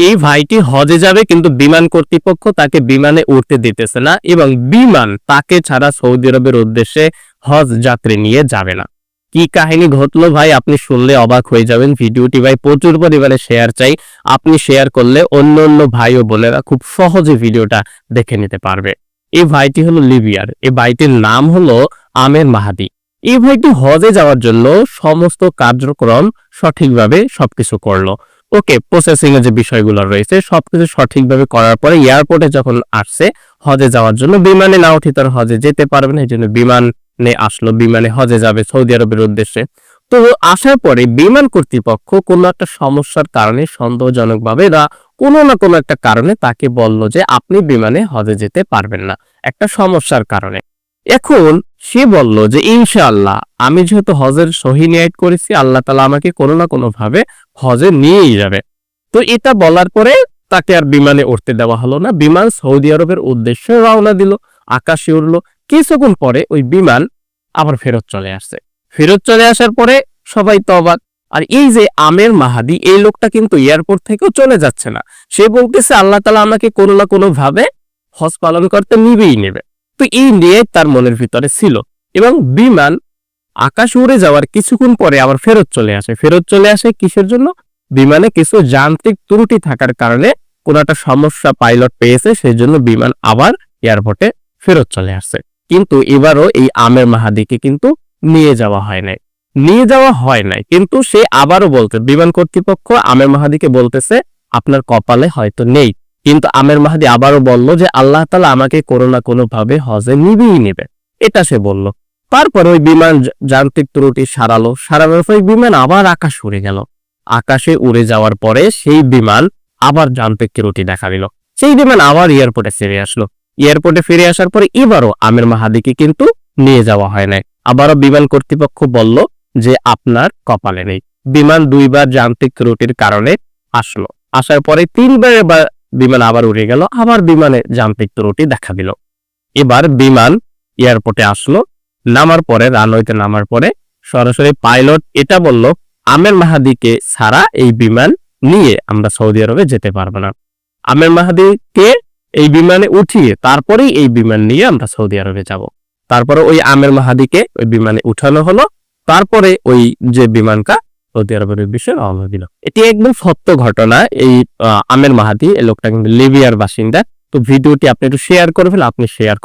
এই ভাইটি হজে যাবে কিন্তু বিমান কর্তৃপক্ষ তাকে বিমানে উঠতে দিতেছে না এবং বিমান তাকে ছাড়া সৌদি আরবের উদ্দেশ্যে হজ যাত্রী নিয়ে যাবে না। কি কাহিনী ঘটলো ভাই? আপনি শুনলে অবাক হয়ে যাবেন। ভিডিওটি ভাই প্রচুর পরিমাণে শেয়ার চাই। আপনি শেয়ার করলে অন্য অন্য ভাই ও বোনেরা খুব সহজে ভিডিওটা দেখে নিতে পারবে। এই ভাইটি হলো লিবিয়ার। এই ভাইটির নাম হলো আমের মাহাদি। এই ভাইটি হজে যাওয়ার জন্য সমস্ত কার্যক্রম সঠিকভাবে সবকিছু করল। ওকে প্রসেসিং এর যে বিষয়গুলো রয়েছে, সবকিছু সঠিকভাবে করার পরে এয়ারপোর্টে যখন আসছে, হজে যাওয়ার জন্য বিমানে না উঠে তার হজে যেতে পারবে না এই জন্য বিমানে আসলো, বিমানে হজে যাবে সৌদি আরবের উদ্দেশ্যে। তো আসার পরে বিমান কর্তৃপক্ষ কোনো একটা সমস্যার কারণে, সন্দেহজনকভাবে বা কোনো না কোনো একটা কারণে তাকে বলল যে আপনি বিমানে হজে যেতে পারবেন না, একটা সমস্যার কারণে। এখন সে বলল যে ইনশাআল্লাহ, আমি যেহেতু হজের সহি নিয়াত করেছি, আল্লাহ তালা আমাকে কোনো না কোনো ভাবে হজে নিয়েই যাবে। তো এটা বলার পরে তাকে আর বিমানে উঠতে দেওয়া হলো না। বিমান সৌদি আরবের উদ্দেশ্যে রওনা দিল, আকাশে উঠল কিছুক্ষণ পরে ওই বিমান আবার ফেরত চলে আসছে। ফেরত চলে আসার পরে সবাই তো আর এই যে আমের মাহাদি, এই লোকটা কিন্তু এয়ারপোর্ট থেকেও চলে যাচ্ছে না। সে বলতেছে, আল্লাহ তালা আমাকে কোনো না কোনো ভাবে হজ পালন করতে নিবেই নেবে। তো এই নিয়ে তার মনের ভিতরে ছিল। এবং বিমান আকাশ উড়ে যাওয়ার কিছুক্ষণ পরে আবার ফেরত চলে আসে। ফেরত চলে আসে কিসের জন্য? বিমানে কিছু যান্ত্রিক ত্রুটি থাকার কারণে কোনো একটা সমস্যা পাইলট পেয়েছে সেই জন্য বিমান আবার এয়ারপোর্টে ফেরত চলে আসছে কিন্তু এবারও এই আমের মাহাদিকে কিন্তু নিয়ে যাওয়া হয় নাই। নিয়ে যাওয়া হয় নাই, কিন্তু সে আবারও বলতে, বিমান কর্তৃপক্ষ আমের মাহাদিকে বলতেছে, আপনার কপালে হয়তো নেই। কিন্তু আমের মাহাদি আবারও বলল যে, আল্লাহ তালা আমাকে কোনো না কোনো ভাবে হজে নিবেই নেবে। এটা সে বলল। তারপরে ওই বিমান যান্ত্রিক ত্রুটি সারালো। সারানোর পর বিমান আবার আকাশ উড়ে গেল। আকাশে উড়ে যাওয়ার পরে সেই বিমান আবার যান্ত্রিক ত্রুটি দেখা দিল। সেই বিমান আবার এয়ারপোর্টে ফিরে আসলো। এয়ারপোর্টে ফিরে আসার পরে এবারও আমের মাহাদিকে কিন্তু নিয়ে যাওয়া হয় নাই। আবারও বিমান কর্তৃপক্ষ বলল যে আপনার কপালে নেই। বিমান দুইবার যান্ত্রিক ত্রুটির কারণে আসলো। আসার পরে তিনবার এবার বিমান আবার উড়ে গেল। আবার বিমানে যান্ত্রিক ত্রুটি দেখা দিল। এবার বিমান এয়ারপোর্টে আসলো। নামার পরে রানওয়েতে নামার পরে সরাসরি পাইলট এটা বলল, আমের মাহাদিকে ছাড়া এই বিমান নিয়ে আমরা সৌদি আরবে যেতে পারব না। আমের মাহাদিকে এই বিমানে উঠিয়ে তারপরেই এই বিমান নিয়ে আমরা সৌদি আরবে যাব। তারপরে ওই আমের মাহাদিকে ওই বিমানে উঠানো হলো। তারপরে ওই যে বিমানটা সৌদি আরবের উদ্দেশ্যে রওনা দিল। এটি একদম সত্য ঘটনা। এই আমের মাহাদি, এই লোকটা কিন্তু লিবিয়ার বাসিন্দা। তো ভিডিওটি আপনি একটু শেয়ার করবেন আপনি শেয়ার